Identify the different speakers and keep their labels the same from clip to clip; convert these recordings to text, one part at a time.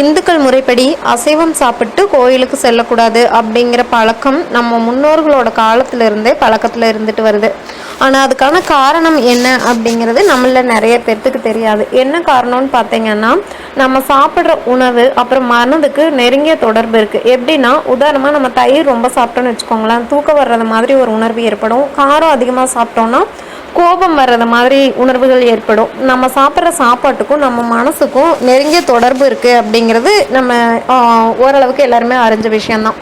Speaker 1: இந்துக்கள் முறைப்படி அசைவம் சாப்பிட்டு கோயிலுக்கு செல்லக்கூடாது அப்படிங்கிற பழக்கம் நம்ம முன்னோர்களோட காலத்திலிருந்தே பழக்கத்தில் இருந்துட்டு வருது. ஆனால் அதுக்கான காரணம் என்ன அப்படிங்கிறது நம்மள நிறைய பேர்த்துக்கு தெரியாது. என்ன காரணம்னு பார்த்தீங்கன்னா நம்ம சாப்பிட்ற உணவு அப்புறம் மனதுக்கு நெருங்கிய தொடர்பு இருக்குது எப்படின்னா உதாரணமாக நம்ம தயிர் ரொம்ப சாப்பிட்டோம்னு வச்சுக்கோங்களேன் தூக்கம் வர்றது மாதிரி ஒரு உணர்வு ஏற்படும். காரம் அதிகமாக சாப்பிட்டோம்னா கோபம் வர்றது மாதிரி உணர்வுகள் ஏற்படும். நம்ம சாப்பிட்ற சாப்பாட்டுக்கும் நம்ம மனசுக்கும் நெருங்கிய தொடர்பு இருக்குது அப்படிங்கிறது நம்ம ஓரளவுக்கு எல்லாருமே அறிஞ்ச விஷயம்தான்.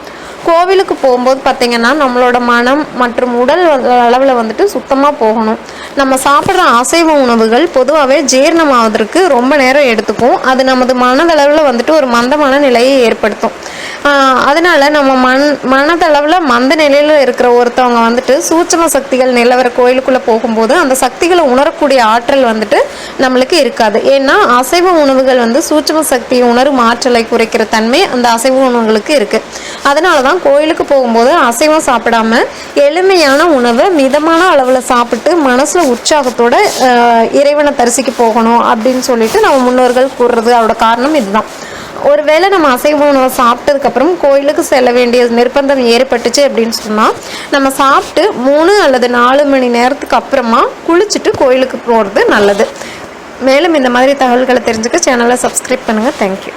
Speaker 1: கோவிலுக்கு போகும்போது பார்த்திங்கன்னா நம்மளோட மனம் மற்றும் உடல் அளவில் வந்துட்டு சுத்தமாக போகணும். நம்ம சாப்பிட்ற அசைவ உணவுகள் பொதுவாகவே ஜீரணமாவதற்கு ரொம்ப நேரம் எடுத்துக்கும். அது நமது மனதளவில் வந்துட்டு ஒரு மந்தமான நிலையை ஏற்படுத்தும். அதனால் நம்ம மன் மனதளவில் மந்த நிலையில் இருக்கிற ஒருத்தவங்க வந்துட்டு சூட்சம சக்திகள் நிலவர கோயிலுக்குள்ளே போகும்போது அந்த சக்திகளை உணரக்கூடிய ஆற்றல் வந்துட்டு நம்மளுக்கு இருக்காது. ஏன்னா அசைவ உணவுகள் வந்து சூட்சம சக்தி உணரும் ஆற்றலை குறைக்கிற தன்மை அந்த அசைவ உணவுகளுக்கு இருக்குது அதனால தான் கோயிலுக்கு போகும்போது அசைவம் சாப்பிடாம எளிமையான உணவை மிதமான அளவில் சாப்பிட்டு மனசில் உற்சாகத்தோட இறைவனை தரிசிக்க போகணும் அப்படின்னு சொல்லிட்டு நம்ம முன்னோர்கள் கூறுறது அதோட காரணம் இதுதான். ஒருவேளை நம்ம அசைவ உணவை சாப்பிட்டதுக்கப்புறம் கோயிலுக்கு செல்ல வேண்டிய நிர்பந்தம் ஏற்பட்டுச்சு அப்படின்னு சொன்னால் நம்ம சாப்பிட்டு மூணு அல்லது நாலு மணி நேரத்துக்கு அப்புறமா குளிச்சுட்டு கோயிலுக்கு போகிறது நல்லது. மேலும் இந்த மாதிரி தகவல்களை தெரிஞ்சுக்க சேனலை சப்ஸ்கிரைப் பண்ணுங்கள் தேங்க்யூ